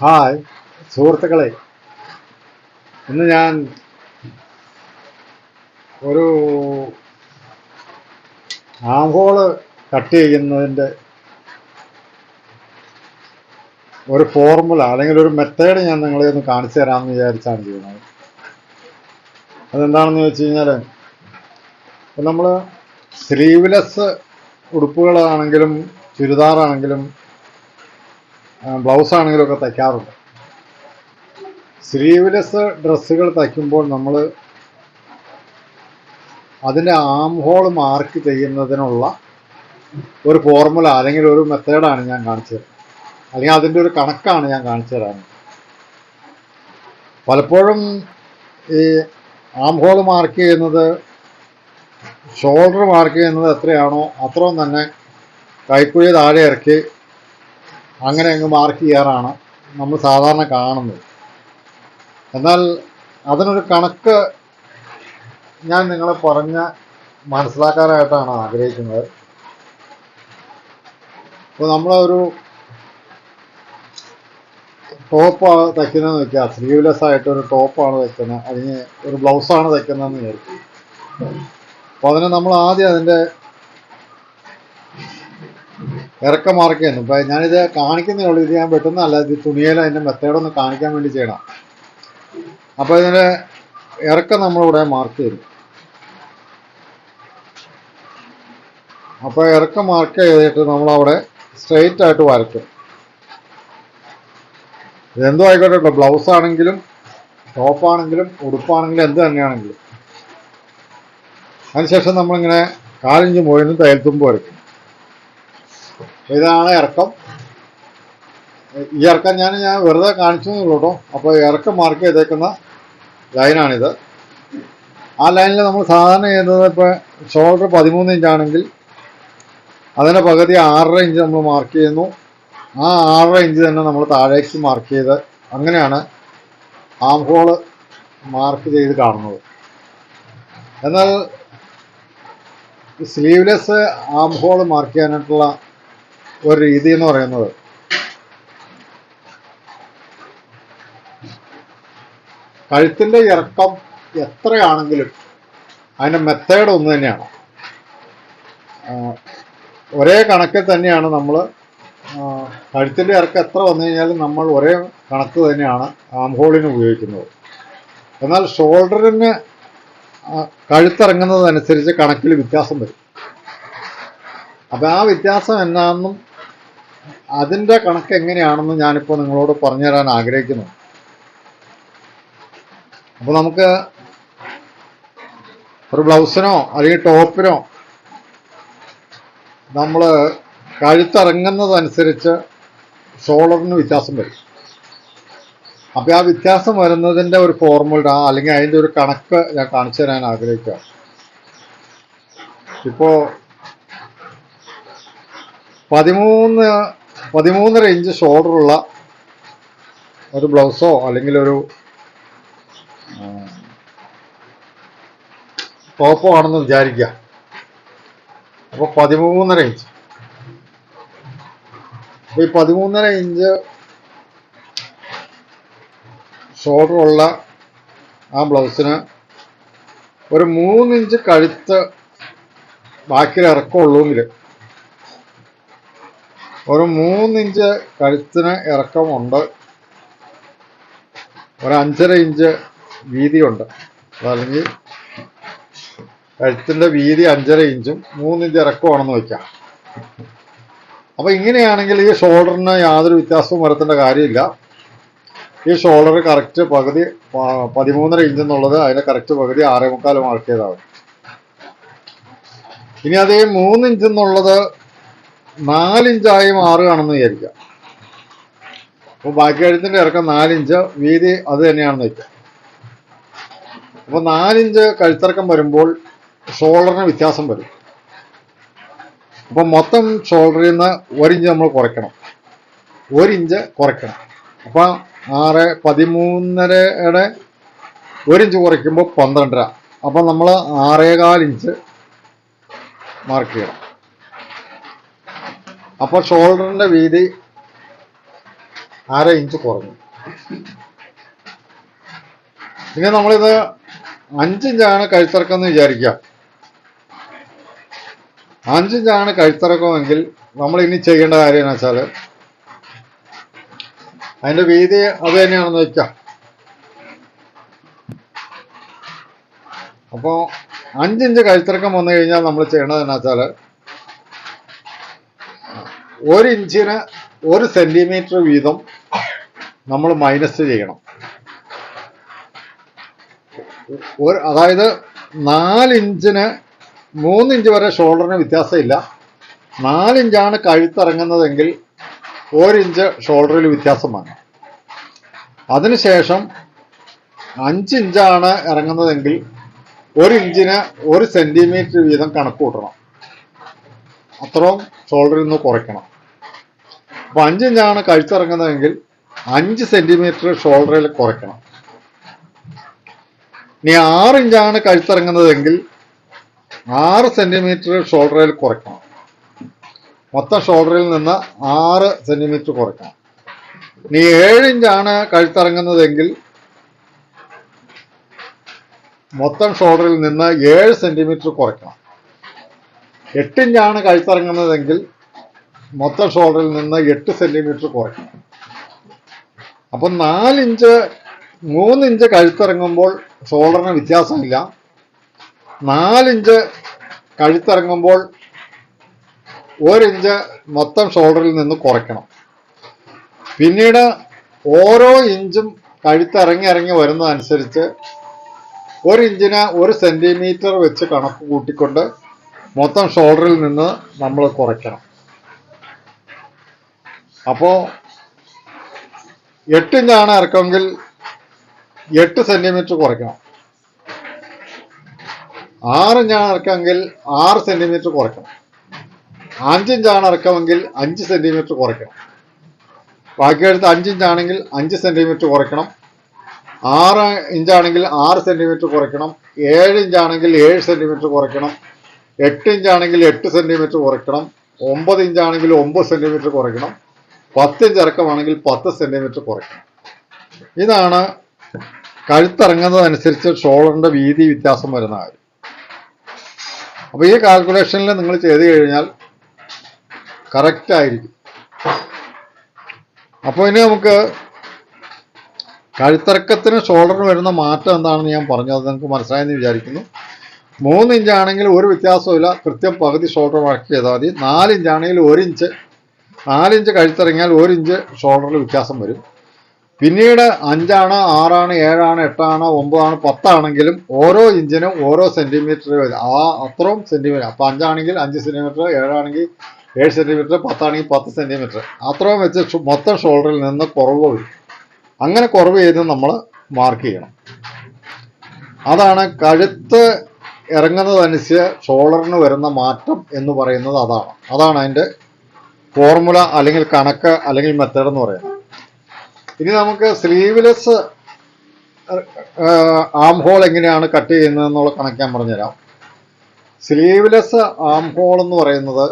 Hi സുഹൃത്തുക്കളെ. ഇന്ന് ഞാൻ ഒരു ആംഹോൾ കട്ട് ചെയ്യുന്നതിന്റെ ഒരു ഫോർമുല അല്ലെങ്കിൽ ഒരു മെത്തേഡ് ഞാൻ നിങ്ങളെ ഒന്ന് കാണിച്ചു തരാമെന്ന് വിചാരിച്ചാണ് ചെയ്യുന്നത്. അതെന്താണെന്ന് വെച്ച് കഴിഞ്ഞാൽ നമ്മൾ സ്ലീവ്ലെസ് ഉടുപ്പുകളാണെങ്കിലും ചുരിദാറാണെങ്കിലും ബ്ലൗസ് ആണെങ്കിലും ഒക്കെ തയ്ക്കാറുണ്ട്. സ്ലീവ്ലെസ് ഡ്രസ്സുകൾ തയ്ക്കുമ്പോൾ നമ്മൾ അതിന്റെ ആം ഹോൾ മാർക്ക് ചെയ്യുന്നതിനുള്ള ഒരു ഫോർമുല അല്ലെങ്കിൽ ഒരു മെത്തേഡാണ് ഞാൻ കാണിച്ചു തരുന്നത്. അല്ലെങ്കിൽ അതിന്റെ ഒരു കണക്കാണ് ഞാൻ കാണിച്ചു തരാറ്. പലപ്പോഴും ഈ ആം ഹോൾ മാർക്ക് ചെയ്യുന്നത് ഷോൾഡർ മാർക്ക് ചെയ്യുന്നത് എത്രയാണോ അത്രയും തന്നെ കൈക്കുഴി താഴെ ഇറക്കി അങ്ങനെ അങ്ങ് മാർക്ക് ചെയ്യാറാണ് നമ്മൾ സാധാരണ കാണുന്നത്. എന്നാൽ അതിനൊരു കണക്ക് ഞാൻ നിങ്ങളെ പറഞ്ഞ മനസ്സിലാക്കാനായിട്ടാണ് ആഗ്രഹിക്കുന്നത്. ഇപ്പോൾ നമ്മളൊരു ടോപ്പാണ് തയ്ക്കുന്നതെന്ന് വെക്കുക സ്ലീവ്ലെസ് ആയിട്ട് ഒരു ടോപ്പാണ് തയ്ക്കുന്നത്. അല്ലെങ്കിൽ ഒരു ബ്ലൗസാണ് തയ്ക്കുന്നതെന്ന് വിചാരിക്കും. അപ്പോൾ അതിന് നമ്മൾ ആദ്യം അതിന്റെ ഇറക്കം മാർക്ക് ചെയ്യുന്നു ഇപ്പം ഞാനിത് കാണിക്കുന്നേ ഉള്ളൂ ഇത് ഞാൻ വെട്ടുന്നതല്ല. ഇത് തുണിയിൽ അതിന്റെ മെത്തേഡൊന്ന് കാണിക്കാൻ വേണ്ടി ചെയ്യണം. അപ്പോൾ ഇതിന്റെ ഇറക്കം നമ്മളിവിടെ മാർക്ക് ചെയ്തു. അപ്പോൾ ഇറക്കം മാർക്ക് ചെയ്തിട്ട് നമ്മളവിടെ സ്ട്രെയിറ്റ് ആയിട്ട് വരയ്ക്കും. ഇതെന്തോ ആയിക്കോട്ടെ. കേട്ടോ ബ്ലൗസ് ആണെങ്കിലും ടോപ്പാണെങ്കിലും ഉടുപ്പാണെങ്കിലും എന്ത് തന്നെയാണെങ്കിലും. അതിനുശേഷം നമ്മളിങ്ങനെ കാലിഞ്ച് മുഴുവനും തയ്യൽത്തുമ്പോൾ വരയ്ക്കും. ഇതാണ് ഇറക്കം. ഈ ഇറക്കം ഞാൻ ഞാൻ വെറുതെ കാണിച്ചു കേട്ടോ അപ്പോൾ ഇറക്കം മാർക്ക് ചെയ്തേക്കുന്ന ലൈനാണിത് ആ ലൈനിൽ നമ്മൾ സാധാരണ ചെയ്യുന്നത് ഇപ്പോൾ ഷോൾഡർ പതിമൂന്ന് ഇഞ്ചാണെങ്കിൽ അതിന്റെ പകുതി ആറര ഇഞ്ച് നമ്മൾ മാർക്ക് ചെയ്യുന്നു. ആ ആറര ഇഞ്ച് തന്നെ നമ്മൾ താഴേക്ക് മാർക്ക് ചെയ്ത് അങ്ങനെയാണ് ആം ഹോൾ മാർക്ക് ചെയ്ത് കാണുന്നത്. എന്നാൽ സ്ലീവ്ലെസ് ആം ഹോൾ മാർക്ക് ചെയ്യാനായിട്ടുള്ള ഒരു രീതി എന്ന് പറയുന്നത്. കഴുത്തിന്റെ ഇറക്കം എത്രയാണെങ്കിലും അതിന്റെ മെത്തേഡ് ഒന്ന് തന്നെയാണ്. ഒരേ കണക്കിൽ തന്നെയാണ് നമ്മൾ കഴുത്തിന്റെ ഇറക്കം എത്ര വന്നു കഴിഞ്ഞാലും നമ്മൾ ഒരേ കണക്ക് തന്നെയാണ് ആം ഹോളിന് ഉപയോഗിക്കുന്നത്. എന്നാൽ ഷോൾഡറിന് കഴുത്തിറങ്ങുന്നതനുസരിച്ച് കണക്കിൽ വ്യത്യാസം വരും. അപ്പം ആ വ്യത്യാസം എന്നാണെന്നും അതിന്റെ കണക്ക് എങ്ങനെയാണെന്ന് ഞാനിപ്പോൾ നിങ്ങളോട് പറഞ്ഞു തരാൻ ആഗ്രഹിക്കുന്നു. അപ്പോൾ നമുക്ക് ഒരു ബ്ലൗസിനോ അല്ലെങ്കിൽ ടോപ്പിനോ നമ്മൾ കഴുത്തിറങ്ങുന്നതനുസരിച്ച് ഷോളറിന് വ്യത്യാസം വരും. അപ്പോൾ ആ വ്യത്യാസം വരുന്നതിന്റെ ഒരു ഫോർമുല അല്ലെങ്കിൽ അതിന്റെ ഒരു കണക്ക് ഞാൻ കാണിച്ചു തരാൻ ആഗ്രഹിക്കുക ഇപ്പോൾ പതിമൂന്ന് പതിമൂന്നര ഇഞ്ച് ഷോൾഡറുള്ള ഒരു ബ്ലൗസോ അല്ലെങ്കിൽ ഒരു ടോപ്പോ ആണെന്ന് വിചാരിക്കുക അപ്പോൾ പതിമൂന്നര ഇഞ്ച്. അപ്പോൾ ഈ പതിമൂന്നര ഇഞ്ച് ഷോൾഡറുള്ള ആ ബ്ലൗസിന് ഒരു മൂന്നിഞ്ച് കഴുത്ത് ബാക്കിൽ ഇറക്കമുള്ളൂങ്കിൽ ഒരു മൂന്നിഞ്ച് കഴുത്തിന് ഇറക്കമുണ്ട്. ഒരു അഞ്ചര ഇഞ്ച് വീതിയുണ്ട്. അതല്ലെങ്കിൽ കഴുത്തിന്റെ വീതി അഞ്ചര ഇഞ്ചും മൂന്നിഞ്ച് ഇറക്കമാണെന്ന് വയ്ക്കാം അപ്പോൾ ഇങ്ങനെയാണെങ്കിൽ ഈ ഷോൾഡറിന് യാതൊരു വ്യത്യാസവും വരുത്തേണ്ട കാര്യമില്ല. ഈ ഷോൾഡർ കറക്റ്റ് പകുതി പതിമൂന്നര ഇഞ്ച് എന്നുള്ളത് അതിന്റെ കറക്റ്റ് പകുതി ആറേ മുക്കാൽ മാർക്ക് ചെയ്താൽ മതി ഇനി അതേ മൂന്ന് ഇഞ്ച് എന്നുള്ളത് നാലിഞ്ചായി മാറുകയാണെന്ന് വിചാരിക്കാം. അപ്പോൾ ബാക്കി കഴുത്തിന്റെ ഇറക്കം നാലിഞ്ച് വീതി അത് തന്നെയാണെന്ന് വയ്ക്കാം അപ്പോൾ നാലിഞ്ച് കഴുത്തിറക്കം വരുമ്പോൾ ഷോൾഡറിന് വ്യത്യാസം വരും. അപ്പോൾ മൊത്തം ഷോൾഡറിൽ നിന്ന് ഒരിഞ്ച് നമ്മൾ കുറയ്ക്കണം. ഒരിഞ്ച് കുറയ്ക്കണം. അപ്പം ആറ് പതിമൂന്നരയുടെ ഒരിഞ്ച് കുറയ്ക്കുമ്പോൾ പന്ത്രണ്ടര. അപ്പം നമ്മൾ ആറേകാൽ ഇഞ്ച് മാർക്ക് ചെയ്യണം. അപ്പോൾ ഷോൾഡറിന്റെ വീതി അര ഇഞ്ച് കുറഞ്ഞു. ഇനി നമ്മളിത് അഞ്ചിഞ്ചാണ് കഴുത്തിറക്കം എന്ന് വിചാരിക്കുക. അഞ്ചിഞ്ചാണ് കഴുത്തിറക്കമെങ്കിൽ നമ്മൾ ഇനി ചെയ്യേണ്ട കാര്യം എന്ന് വെച്ചാൽ അതിന്റെ വീതി അത് തന്നെയാണെന്ന് വെക്കാം. അപ്പോൾ അഞ്ചിഞ്ച് കഴുത്തിറക്കം വന്നു കഴിഞ്ഞാൽ നമ്മൾ ചെയ്യേണ്ടത് എന്ന് വെച്ചാൽ ഒരു ഇഞ്ചിന് ഒരു സെന്റിമീറ്റർ വീതം നമ്മൾ മൈനസ് ചെയ്യണം. ഒരു അതായത് നാലിഞ്ചിന് മൂന്നിഞ്ച് വരെ ഷോൾഡറിന് വ്യത്യാസമില്ല. നാലിഞ്ചാണ് കഴുത്തിറങ്ങുന്നതെങ്കിൽ ഒരിഞ്ച് ഷോൾഡറിൽ വ്യത്യാസം വന്നു അതിനുശേഷം അഞ്ചിഞ്ചാണ് ഇറങ്ങുന്നതെങ്കിൽ ഒരു ഇഞ്ചിന് ഒരു സെന്റിമീറ്റർ വീതം കണക്ക് കൂട്ടണം. അത്രയും ഷോൾഡറിൽ നിന്ന് കുറയ്ക്കണം. അപ്പൊ അഞ്ചിഞ്ചാണ് കഴുത്തിറങ്ങുന്നതെങ്കിൽ അഞ്ച് സെന്റിമീറ്റർ ഷോൾഡറിൽ കുറയ്ക്കണം. ഇനി ആറ് ഇഞ്ചാണ് കഴുത്തിറങ്ങുന്നതെങ്കിൽ ആറ് സെന്റിമീറ്റർ ഷോൾഡറിൽ കുറയ്ക്കണം. മൊത്തം ഷോൾഡറിൽ നിന്ന് ആറ് സെന്റിമീറ്റർ കുറയ്ക്കണം. ഇനി ഏഴ് ഇഞ്ചാണ് കഴുത്തിറങ്ങുന്നതെങ്കിൽ മൊത്തം ഷോൾഡറിൽ നിന്ന് ഏഴ് സെന്റിമീറ്റർ കുറയ്ക്കണം. എട്ട് ഇഞ്ചാണ് കഴുത്തിറങ്ങുന്നതെങ്കിൽ മൊത്തം ഷോൾഡറിൽ നിന്ന് എട്ട് സെന്റിമീറ്റർ കുറയും. അപ്പം നാലിഞ്ച് മൂന്നിഞ്ച് കഴുത്തിറങ്ങുമ്പോൾ ഷോൾഡറിന് വ്യത്യാസമില്ല. നാലിഞ്ച് കഴുത്തിറങ്ങുമ്പോൾ ഒരിഞ്ച് മൊത്തം ഷോൾഡറിൽ നിന്ന് കുറയ്ക്കണം. പിന്നീട് ഓരോ ഇഞ്ചും കഴുത്തിറങ്ങി ഇറങ്ങി വരുന്നതനുസരിച്ച് ഒരു ഇഞ്ചിന് ഒരു സെന്റിമീറ്റർ വെച്ച് കണക്ക് കൂട്ടിക്കൊണ്ട് മൊത്തം ഷോൾഡറിൽ നിന്ന് നമ്മൾ കുറയ്ക്കണം. അപ്പോൾ എട്ട് ഇഞ്ചാണ് ഇറക്കമെങ്കിൽ എട്ട് സെന്റിമീറ്റർ കുറയ്ക്കണം. ആറ് ഇഞ്ചാണ് ഇറക്കമെങ്കിൽ ആറ് സെന്റിമീറ്റർ കുറയ്ക്കണം. അഞ്ചിഞ്ചാണ് ഇറക്കമെങ്കിൽ അഞ്ച് സെന്റിമീറ്റർ കുറയ്ക്കണം. ബാക്കിയെടുത്ത് അഞ്ച് ഇഞ്ചാണെങ്കിൽ അഞ്ച് സെന്റിമീറ്റർ കുറയ്ക്കണം. ആറ് ഇഞ്ചാണെങ്കിൽ ആറ് സെന്റിമീറ്റർ കുറയ്ക്കണം. ഏഴ് ഇഞ്ചാണെങ്കിൽ ഏഴ് സെന്റിമീറ്റർ കുറയ്ക്കണം. എട്ട് ഇഞ്ചാണെങ്കിൽ എട്ട് സെന്റിമീറ്റർ കുറയ്ക്കണം. ഒമ്പത് ഇഞ്ചാണെങ്കിൽ ഒമ്പത് സെന്റിമീറ്റർ കുറയ്ക്കണം. പത്ത് ഇഞ്ച് ഇറക്കമാണെങ്കിൽ പത്ത് സെന്റിമീറ്റർ കുറയ്ക്കണം. ഇതാണ് കഴുത്തിറങ്ങുന്നതനുസരിച്ച് ഷോൾഡറിന്റെ വീതി വ്യത്യാസം വരുന്ന കാര്യം. അപ്പോൾ ഈ കാൽക്കുലേഷനിൽ നിങ്ങൾ ചെയ്ത് കഴിഞ്ഞാൽ കറക്റ്റ് ആയിരിക്കും. അപ്പോൾ ഇനി നമുക്ക് കഴുത്തിറക്കത്തിന് ഷോൾഡറിന് വരുന്ന മാറ്റം എന്താണെന്ന് ഞാൻ പറഞ്ഞത് നിങ്ങൾക്ക് മനസ്സിലായെന്ന് വിചാരിക്കുന്നു. മൂന്ന് ഇഞ്ചാണെങ്കിൽ ഒരു വ്യത്യാസമില്ല കൃത്യം പകുതി ഷോൾഡർ വർക്ക് ചെയ്താൽ മതി. നാല് ഇഞ്ചാണെങ്കിൽ ഒരു ഇഞ്ച് നാലിഞ്ച് കഴുത്തിറങ്ങിയാൽ ഒരു ഇഞ്ച് ഷോൾഡറിൽ വ്യത്യാസം വരും. പിന്നീട് അഞ്ചാണ് ആറാണ് ഏഴാണ് എട്ടാണ് ഒമ്പതാണ് പത്താണെങ്കിലും ഓരോ ഇഞ്ചിനും ഓരോ സെന്റിമീറ്റർ ആ അത്രയും സെന്റിമീറ്റർ അപ്പോൾ അഞ്ചാണെങ്കിൽ അഞ്ച് സെന്റിമീറ്റർ ഏഴാണെങ്കിൽ ഏഴ് സെന്റിമീറ്റർ പത്താണെങ്കിൽ പത്ത് സെന്റിമീറ്റർ അത്രയും വെച്ച് മൊത്തം ഷോൾഡറിൽ നിന്ന് കുറവ് വരും. അങ്ങനെ കുറവ് ചെയ്ത് നമ്മൾ മാർക്ക് ചെയ്യണം. അതാണ് കഴുത്ത് ഇറങ്ങുന്നതനുസരിച്ച് സോളറിന് വരുന്ന മാറ്റം എന്ന് പറയുന്നത് അതാണ്. അതാണ് അതിന്റെ ഫോർമുല അല്ലെങ്കിൽ കണക്ക് അല്ലെങ്കിൽ മെത്തേഡ് എന്ന് പറയുന്നത്. ഇനി നമുക്ക് സ്ലീവ്ലെസ് ആം ഹോൾ എങ്ങനെയാണ് കട്ട് ചെയ്യുന്നത് എന്നുള്ള കണക്ക് ഞാൻ പറഞ്ഞുതരാം. സ്ലീവ്ലെസ് ആം ഹോൾ എന്ന് പറയുന്നത്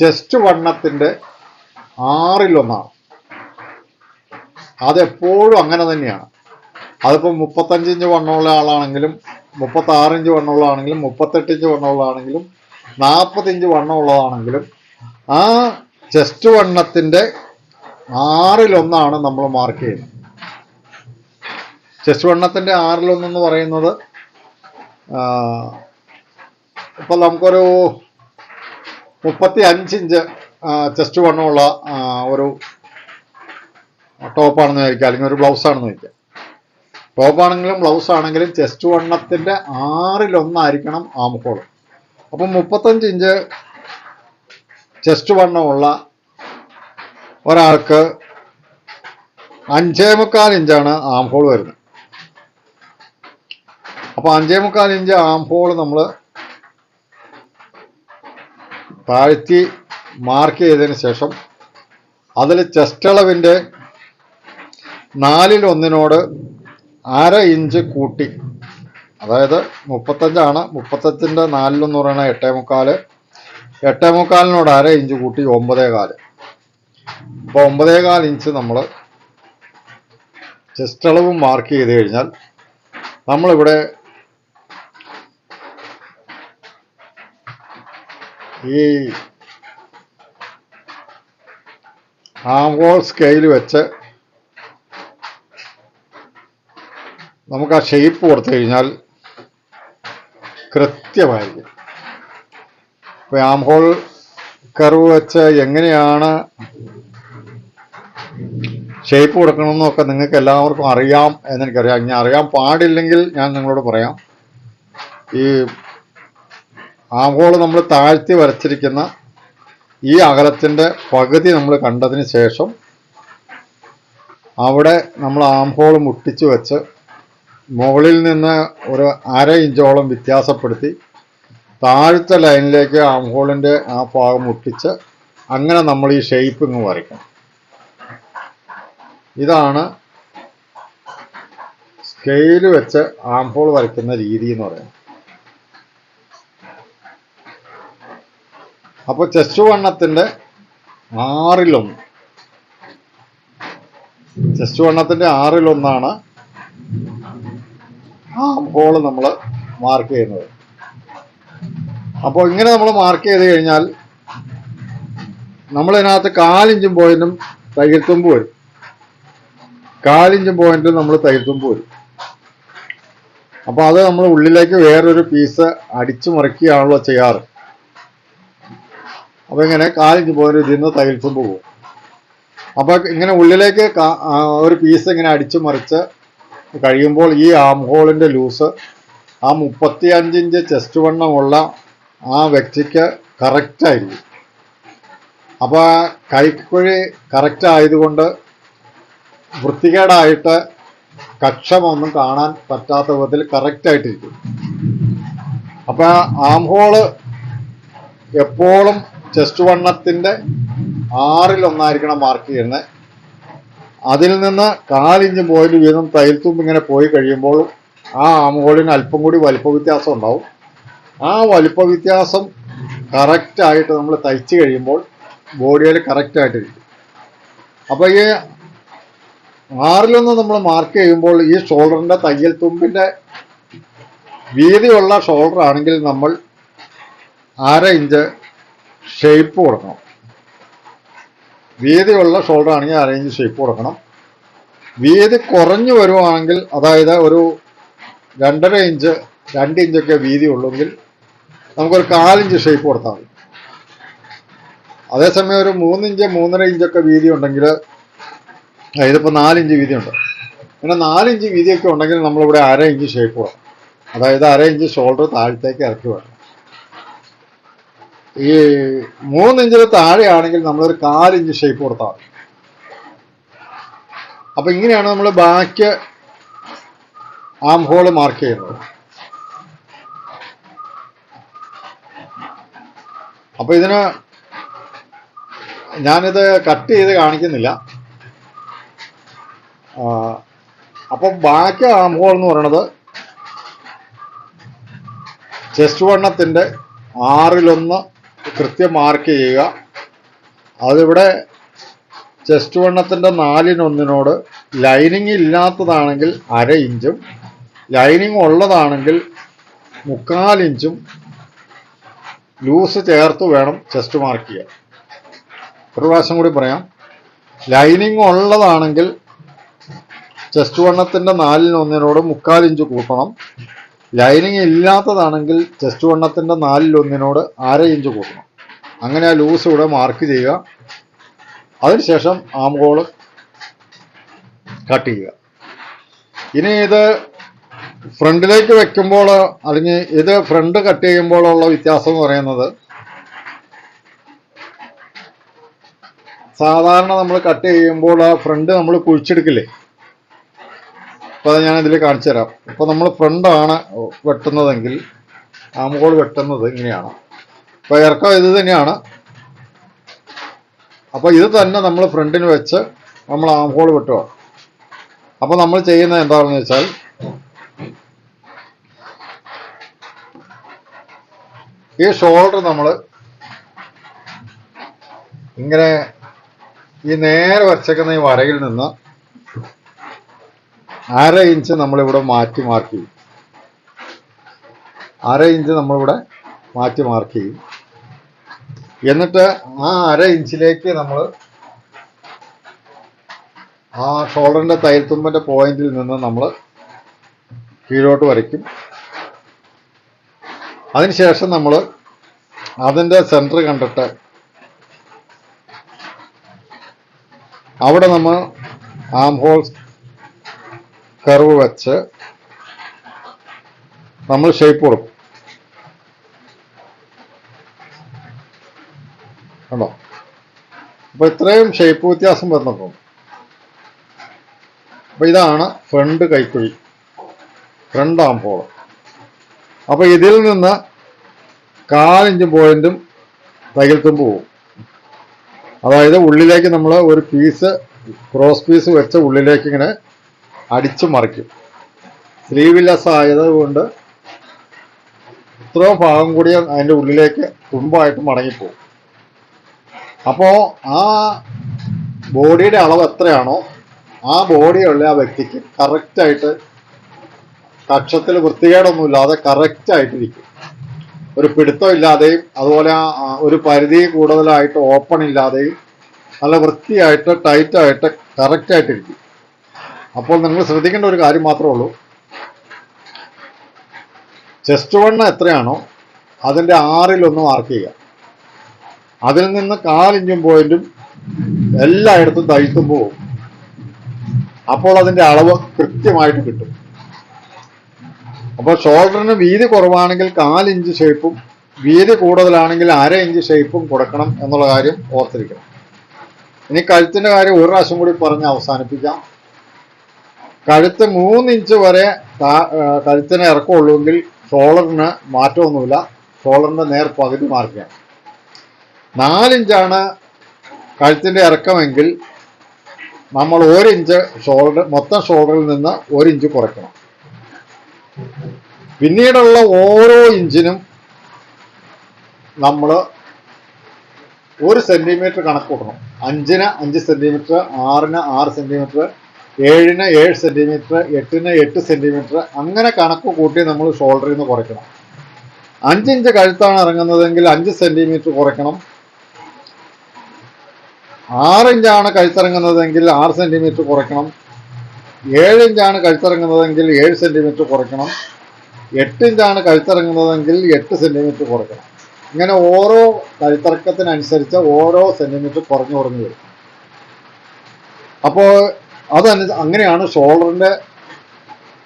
ചെസ്റ്റ് വണ്ണത്തിന്റെ ആറിലൊന്നാണ്. അതെപ്പോഴും അങ്ങനെ തന്നെയാണ്. അതിപ്പോൾ മുപ്പത്തഞ്ച് ഇഞ്ച് വണ്ണമുള്ള ആളാണെങ്കിലും മുപ്പത്തി ആറ് ഇഞ്ച് വണ്ണമുള്ള ആണെങ്കിലും മുപ്പത്തെട്ട് ഇഞ്ച് വണ്ണമുള്ള ആണെങ്കിലും നാൽപ്പത് ഇഞ്ച് വണ്ണമുള്ളതാണെങ്കിലും ആ ചെസ്റ്റ് വണ്ണത്തിന്റെ ആറിലൊന്നാണ് നമ്മൾ മാർക്ക് ചെയ്യുന്നത്. ചെസ്റ്റ് വണ്ണത്തിന്റെ ആറിലൊന്നെന്ന് പറയുന്നത് ഇപ്പം നമുക്കൊരു മുപ്പത്തി അഞ്ച് ഇഞ്ച് ചെസ്റ്റ് വണ്ണമുള്ള ഒരു ടോപ്പാണെന്ന് വിചാരിക്കുക. അല്ലെങ്കിൽ ഒരു ബ്ലൗസാണെന്ന് വയ്ക്കുക ടോപ്പാണെങ്കിലും ബ്ലൗസ് ആണെങ്കിലും ചെസ്റ്റ് വണ്ണത്തിന്റെ ആറിലൊന്നായിരിക്കണം ആം ഹോൾ അപ്പം മുപ്പത്തഞ്ച് ഇഞ്ച് ചെസ്റ്റ് വണ്ണമുള്ള ഒരാൾക്ക് അഞ്ചേ മുക്കാൽ ഇഞ്ചാണ് ആംഹോൾ വരുന്നത്. അപ്പൊ അഞ്ചേ മുക്കാൽ ഇഞ്ച് ആംഹോൾ നമ്മൾ താഴ്ത്തി മാർക്ക് ചെയ്തതിന് ശേഷം അതിൽ ചെസ്റ്റ് അളവിന്റെ നാലിൽ ഒന്നിനോട് അര ഇഞ്ച് കൂട്ടി. അതായത് മുപ്പത്തഞ്ചാണ്. മുപ്പത്തഞ്ചിന്റെ നാലിലൊന്ന് പറയുന്നത് എട്ടേ മുക്കാൽ. എട്ടേ മുക്കാലിനോട് അര ഇഞ്ച് കൂട്ടി ഒമ്പതേ കാൽ. അപ്പോൾ ഒമ്പതേ കാൽ ഇഞ്ച് നമ്മൾ ചെസ്റ്റ് അളവും മാർക്ക് ചെയ്ത് കഴിഞ്ഞാൽ നമ്മളിവിടെ ഈ ആംഗോൾ സ്കെയിൽ വെച്ച് നമുക്ക് ആ ഷേപ്പ് കൊടുത്തു കഴിഞ്ഞാൽ കൃത്യമായിരിക്കും. ഇപ്പോൾ ആം ഹോൾ കർവ് വെച്ച് എങ്ങനെയാണ് ഷേപ്പ് കൊടുക്കണമെന്നൊക്കെ നിങ്ങൾക്ക് എല്ലാവർക്കും അറിയാം എന്നെനിക്കറിയാം. ഞാൻ അറിയാൻ പാടില്ലെങ്കിൽ ഞാൻ നിങ്ങളോട് പറയാം. ഈ ആം ഹോൾ നമ്മൾ താഴ്ത്തി വരച്ചിരിക്കുന്ന ഈ അകലത്തിന്റെ പകുതി നമ്മൾ കണ്ടതിന് ശേഷം അവിടെ നമ്മൾ ആം ഹോൾ മുട്ടിച്ച് വെച്ച് മുകളിൽ നിന്ന് ഒരു അര ഇഞ്ചോളം വ്യത്യാസപ്പെടുത്തി താഴത്തെ ലൈനിലേക്ക് ആം ഹോളിന്റെ ആ ഭാഗം മുട്ടിച്ച് അങ്ങനെ നമ്മൾ ഈ ഷേപ്പ് ഇങ്ങ് വരയ്ക്കണം. ഇതാണ് സ്കെയിൽ വെച്ച് ആം ഹോൾ വരയ്ക്കുന്ന രീതി എന്ന് പറയുന്നത്. അപ്പോൾ ചെസ്റ്റ് വണ്ണത്തിന്റെ ആറിലൊന്ന്. ചെസ്റ്റ് വണ്ണത്തിന്റെ ആറിലൊന്നാണ് ആം ഹോൾ നമ്മൾ മാർക്ക് ചെയ്യുന്നത്. അപ്പോൾ ഇങ്ങനെ നമ്മൾ മാർക്ക് ചെയ്ത് കഴിഞ്ഞാൽ നമ്മളതിനകത്ത് കാലിഞ്ചും പോയിന്റും തയ്യൽത്തുമ്പ് വരും കാലിഞ്ചും പോയിന്റും നമ്മൾ തയ്യൽത്തുമ്പ് വരും അപ്പോൾ അത് നമ്മൾ ഉള്ളിലേക്ക് വേറൊരു പീസ് അടിച്ചു മറിക്കുകയാണല്ലോ ചെയ്യാറ്. അപ്പോൾ ഇങ്ങനെ കാലിഞ്ച് പോയിന്റ് ഇതിൽ നിന്ന് തയ്യൽത്തുമ്പ് പോകും. അപ്പോൾ ഇങ്ങനെ ഉള്ളിലേക്ക് ഒരു പീസ് ഇങ്ങനെ അടിച്ചു മറിച്ച് കഴിയുമ്പോൾ ഈ ആം ഹോളിന്റെ ലൂസ് ആ മുപ്പത്തി അഞ്ചിഞ്ച് ചെസ്റ്റ് വണ്ണമുള്ള ആ വ്യക്തിക്ക് കറക്റ്റായിരിക്കും അപ്പോൾ കൈക്കുഴി കറക്റ്റ് ആയതുകൊണ്ട് വൃത്തികേടായിട്ട് കക്ഷമൊന്നും കാണാൻ പറ്റാത്ത വിധത്തിൽ കറക്റ്റായിട്ടിരിക്കും അപ്പോൾ ആം ഹോൾ എപ്പോഴും ചെസ്റ്റ് വണ്ണത്തിന്റെ ആറിലൊന്നായിരിക്കണം മാർക്ക് ചെയ്യുന്നത്. അതിൽ നിന്ന് കാലിഞ്ച് പോയിന്റ് വീതം തൈൽത്തുമ്പ് ഇങ്ങനെ പോയി കഴിയുമ്പോൾ ആ ആമുകോളിന് അല്പം കൂടി വലിപ്പ വ്യത്യാസം ഉണ്ടാവും. ആ വലിപ്പ വ്യത്യാസം കറക്റ്റായിട്ട് നമ്മൾ തയ്ച്ച് കഴിയുമ്പോൾ ബോഡിയിൽ കറക്റ്റായിട്ട് കിട്ടും അപ്പോൾ ഈ ആറിലൊന്ന് നമ്മൾ മാർക്ക് ചെയ്യുമ്പോൾ ഈ ഷോൾഡറിന്റെ തയ്യൽ തുമ്പിന്റെ വീതിയുള്ള ഷോൾഡർ ആണെങ്കിൽ നമ്മൾ അര ഇഞ്ച് ഷേപ്പ് കൊടുക്കണം. വീതിയുള്ള ഷോൾഡർ ആണെങ്കിൽ അര ഇഞ്ച് ഷേപ്പ് കൊടുക്കണം. വീതി കുറഞ്ഞു വരുവാണെങ്കിൽ അതായത് ഒരു രണ്ടര ഇഞ്ച് രണ്ട് ഇഞ്ചൊക്കെ വീതി ഉള്ളെങ്കിൽ നമുക്കൊരു കാലിഞ്ച് ഷേപ്പ് കൊടുത്താൽ മതി. അതേസമയം ഒരു മൂന്നിഞ്ച് മൂന്നര ഇഞ്ചൊക്കെ വീതി ഉണ്ടെങ്കിൽ ഇതിപ്പോൾ നാലിഞ്ച് വീതിയുണ്ട് പിന്നെ നാലിഞ്ച് വീതിയൊക്കെ ഉണ്ടെങ്കിൽ നമ്മളിവിടെ അര ഇഞ്ച് ഷേപ്പ് കൊടുക്കാം അതായത് അര ഇഞ്ച് ഷോൾഡർ താഴത്തേക്ക് ഇറക്കി വേണം ഈ മൂന്നിഞ്ചിന് താഴെയാണെങ്കിൽ നമ്മളൊരു കാലിഞ്ച് ഷേപ്പ് കൊടുത്താൽ മതി. അപ്പൊ ഇങ്ങനെയാണ് നമ്മൾ ബാക്ക് ആം ഹോൾ മാർക്ക് ചെയ്യുന്നത്. അപ്പൊ ഇതിന് ഞാനിത് കട്ട് ചെയ്ത് കാണിക്കുന്നില്ല. അപ്പൊ ബാക്ക് ആം ഹോൾ എന്ന് പറയുന്നത് ചെസ്റ്റ് വണ്ണത്തിന്റെ ആറിലൊന്ന് കൃത്യം മാർക്ക് ചെയ്യുക. അതിവിടെ ചെസ്റ്റ് വണ്ണത്തിന്റെ നാലിനൊന്നിനോട് ലൈനിങ് ഇല്ലാത്തതാണെങ്കിൽ അര ഇഞ്ചും ലൈനിങ് ഉള്ളതാണെങ്കിൽ മുക്കാൽ ഇഞ്ചും ലൂസ് ചേർത്ത് വേണം ചെസ്റ്റ് മാർക്ക് ചെയ്യാൻ. ഒരു പ്രാവശ്യം കൂടി പറയാം. ലൈനിങ് ഉള്ളതാണെങ്കിൽ ചെസ്റ്റ് വണ്ണത്തിന്റെ നാലിനൊന്നിനോട് മുക്കാൽ ഇഞ്ച് കൂട്ടണം. ലൈനിങ് ഇല്ലാത്തതാണെങ്കിൽ ചെസ്റ്റ് വണ്ണത്തിന്റെ നാലിലൊന്നിനോട് അര ഇഞ്ച് കൂട്ടണം. അങ്ങനെ ആ ലൂസ് ഇവിടെ മാർക്ക് ചെയ്യുക. അതിനുശേഷം ആം കട്ട് ചെയ്യുക. ഇനി ഇത് ഫ്രണ്ടിലേക്ക് വെക്കുമ്പോൾ അല്ലെങ്കിൽ ഇത് ഫ്രണ്ട് കട്ട് ചെയ്യുമ്പോഴുള്ള വ്യത്യാസം എന്ന് പറയുന്നത് സാധാരണ നമ്മൾ കട്ട് ചെയ്യുമ്പോൾ ആ ഫ്രണ്ട് നമ്മൾ കുഴിച്ചെടുക്കില്ലേ? അപ്പോൾ അത് ഞാൻ ഇതിൽ കാണിച്ചു തരാം ഇപ്പോൾ നമ്മൾ ഫ്രണ്ടാണ് വെട്ടുന്നതെങ്കിൽ ആ മുകൾ വെട്ടുന്നത് ഇങ്ങനെയാണ്. അപ്പോൾ ഇറക്കം ഇത് തന്നെയാണ്. അപ്പോൾ ഇത് തന്നെ നമ്മൾ ഫ്രണ്ടിന് വെച്ച് നമ്മൾ ആംഹോൾ വെട്ടുക. അപ്പോൾ നമ്മൾ ചെയ്യുന്നത് എന്താണെന്ന് വെച്ചാൽ ഈ ഷോൾഡർ നമ്മൾ ഇങ്ങനെ ഈ നേരെ വരച്ചേക്കുന്ന ഈ വരയിൽ നിന്ന് അര ഇഞ്ച് നമ്മളിവിടെ മാറ്റി മാർക്ക് ചെയ്യും. അര ഇഞ്ച് നമ്മളിവിടെ മാറ്റി മാർക്ക് ചെയ്യും. എന്നിട്ട് ആ അര ഇഞ്ചിലേക്ക് നമ്മൾ ആ ഷോൾഡറിന്റെ തയ്യൽത്തുമ്പിന്റെ പോയിന്റിൽ നിന്ന് നമ്മൾ കീഴോട്ട് വരയ്ക്കും. അതിനുശേഷം നമ്മൾ അതിന്റെ സെന്റർ കണ്ടിട്ട് അവിടെ നമ്മൾ ആം ഹോൾ കർവ് വെച്ച് നമ്മൾ ഷേപ്പ് കൊടുക്കും കണ്ടോ? അപ്പോൾ ഇത്രയും ഷേപ്പ് വ്യത്യാസം വന്നപ്പോൾ അപ്പോൾ ഇതാണ് ഫ്രണ്ട് കൈക്കുഴി. ഫ്രണ്ട് ആം ഹോൾ അപ്പോൾ ഇതിൽ നിന്ന് കാലിഞ്ച് പോയിന്റും തകിൽത്തും പോവും. അതായത് ഉള്ളിലേക്ക് നമ്മൾ ഒരു പീസ് ക്രോസ് പീസ് വെച്ച ഉള്ളിലേക്ക് ഇങ്ങനെ അടിച്ചു മറിക്കും. സ്ലീവിലെസ് ആയതുകൊണ്ട് ഇത്രയും ഭാഗം കൂടി അതിന്റെ ഉള്ളിലേക്ക് തുമ്പായിട്ട് മടങ്ങിപ്പോകും. അപ്പോൾ ആ ബോഡിയുടെ അളവ് എത്രയാണോ ആ ബോഡിയുള്ള ആ വ്യക്തിക്ക് കറക്റ്റായിട്ട് കക്ഷത്തിൽ വൃത്തികേടൊന്നുമില്ലാതെ കറക്റ്റായിട്ടിരിക്കും ഒരു പിടുത്തം ഇല്ലാതെയും അതുപോലെ ഒരു പരിധി കൂടുതലായിട്ട് ഓപ്പൺ ഇല്ലാതെയും നല്ല വൃത്തിയായിട്ട് ടൈറ്റായിട്ട് കറക്റ്റായിട്ടിരിക്കും അപ്പോൾ നിങ്ങൾ ശ്രദ്ധിക്കേണ്ട ഒരു കാര്യം മാത്രമേ ഉള്ളൂ. ചെസ്റ്റ് വണ്ണം എത്രയാണോ അതിന്റെ ആറിലൊന്ന് മാർക്ക് ചെയ്യുക. അതിൽ നിന്ന് കാലിഞ്ചും പോയിന്റും എല്ലായിടത്തും തയ്ത്തും പോവും. അപ്പോൾ അതിന്റെ അളവ് കൃത്യമായിട്ട് കിട്ടും. അപ്പോൾ ഷോൾഡറിന് വീതി കുറവാണെങ്കിൽ കാലിഞ്ച് ഷേപ്പും വീതി കൂടുതലാണെങ്കിൽ അര ഇഞ്ച് ഷേപ്പും കൊടുക്കണം എന്നുള്ള കാര്യം ഓർത്തിരിക്കണം. ഇനി കഴുത്തിന്റെ കാര്യം ഒരു പ്രാവശ്യം കൂടി പറഞ്ഞ് അവസാനിപ്പിക്കാം. കഴുത്ത് മൂന്ന് ഇഞ്ച് വരെ കഴുത്തിന് ഇറക്കമുള്ളൂവെങ്കിൽ ഷോളറിന് മാറ്റമൊന്നുമില്ല. ഷോളറിന്റെ നേർ പകുതി മാർക്ക് ചെയ്യണം നാലിഞ്ചാണ് കഴുത്തിന്റെ ഇറക്കമെങ്കിൽ നമ്മൾ ഒരിഞ്ച് ഷോൾഡർ മൊത്തം ഷോൾഡറിൽ നിന്ന് ഒരിഞ്ച് കുറയ്ക്കണം. പിന്നീടുള്ള ഓരോ ഇഞ്ചിനും നമ്മൾ ഒരു സെന്റിമീറ്റർ കണക്ക് കൂട്ടണം. അഞ്ചിന് അഞ്ച് സെന്റിമീറ്റർ ആറിന് ആറ് സെന്റിമീറ്റർ ഏഴിന് ഏഴ് സെന്റിമീറ്റർ എട്ടിന് എട്ട് സെന്റിമീറ്റർ അങ്ങനെ കണക്ക് കൂട്ടി നമ്മൾ ഷോൾഡറിൽ നിന്ന് കുറയ്ക്കണം. അഞ്ചിഞ്ച് കഴുത്താണ് ഇറങ്ങുന്നതെങ്കിൽ അഞ്ച് സെന്റിമീറ്റർ കുറയ്ക്കണം. ആറ് ഇഞ്ചാണ് കഴുത്തിറങ്ങുന്നതെങ്കിൽ ആറ് സെന്റിമീറ്റർ കുറയ്ക്കണം. ഏഴ് ഇഞ്ചാണ് കഴുത്തിറങ്ങുന്നതെങ്കിൽ ഏഴ് സെന്റിമീറ്റർ കുറയ്ക്കണം. എട്ട് ഇഞ്ചാണ് കഴുത്തിറങ്ങുന്നതെങ്കിൽ എട്ട് സെന്റിമീറ്റർ കുറയ്ക്കണം. ഇങ്ങനെ ഓരോ കഴുത്തിറക്കത്തിനനുസരിച്ച് ഓരോ സെന്റിമീറ്റർ കുറഞ്ഞു കുറഞ്ഞു വരും. അപ്പോൾ അതനു അങ്ങനെയാണ് ഷോൾഡറിന്റെ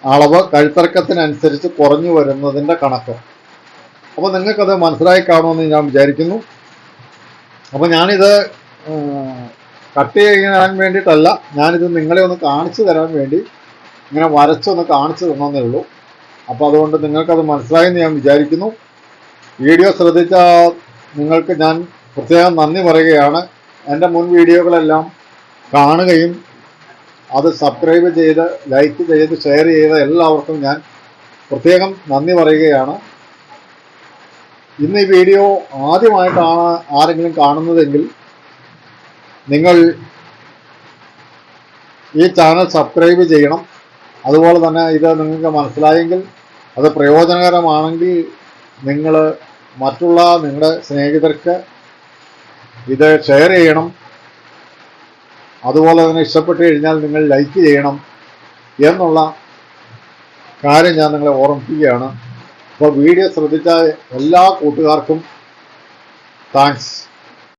അളവ് കഴുത്തിറക്കത്തിനനുസരിച്ച് കുറഞ്ഞു വരുന്നതിന്റെ കണക്ക്. അപ്പോൾ നിങ്ങൾക്കത് മനസ്സിലായി കാണുമെന്ന് ഞാൻ വിചാരിക്കുന്നു. അപ്പോൾ ഞാനിത് കട്ട് ചെയ്യാൻ വേണ്ടിയിട്ടല്ല ഞാനിത് നിങ്ങളെ ഒന്ന് കാണിച്ചു തരാൻ വേണ്ടി ഇങ്ങനെ വരച്ചൊന്ന് കാണിച്ചു തന്നേ ഉള്ളൂ. അപ്പോൾ അതുകൊണ്ട് നിങ്ങൾക്കത് മനസ്സിലായെന്ന് ഞാൻ വിചാരിക്കുന്നു. വീഡിയോ ശ്രദ്ധിച്ച നിങ്ങൾക്ക് ഞാൻ പ്രത്യേകം നന്ദി പറയുകയാണ്. എന്റെ മുൻ വീഡിയോകളെല്ലാം കാണുകയും അത് സബ്സ്ക്രൈബ് ചെയ്ത് ലൈക്ക് ചെയ്ത് ഷെയർ ചെയ്ത എല്ലാവർക്കും ഞാൻ പ്രത്യേകം നന്ദി പറയുകയാണ്. ഇന്ന് ഈ വീഡിയോ ആദ്യമായിട്ടാണ് ആരെങ്കിലും കാണുന്നതെങ്കിൽ നിങ്ങൾ ഈ ചാനൽ സബ്സ്ക്രൈബ് ചെയ്യണം. അതുപോലെ തന്നെ ഇത് നിങ്ങൾക്ക് മനസ്സിലായെങ്കിൽ അത് പ്രയോജനകരമാണെങ്കിൽ നിങ്ങൾ മറ്റുള്ള നിങ്ങളുടെ സ്നേഹിതർക്ക് ഇത് ഷെയർ ചെയ്യണം. അതുപോലെ തന്നെ ഇഷ്ടപ്പെട്ട് കഴിഞ്ഞാൽ നിങ്ങൾ ലൈക്ക് ചെയ്യണം എന്നുള്ള കാര്യം ഞാൻ നിങ്ങളെ ഓർമ്മിപ്പിക്കുകയാണ്. അപ്പോൾ വീഡിയോ ശ്രദ്ധിച്ച എല്ലാ കൂട്ടുകാർക്കും താങ്ക്സ്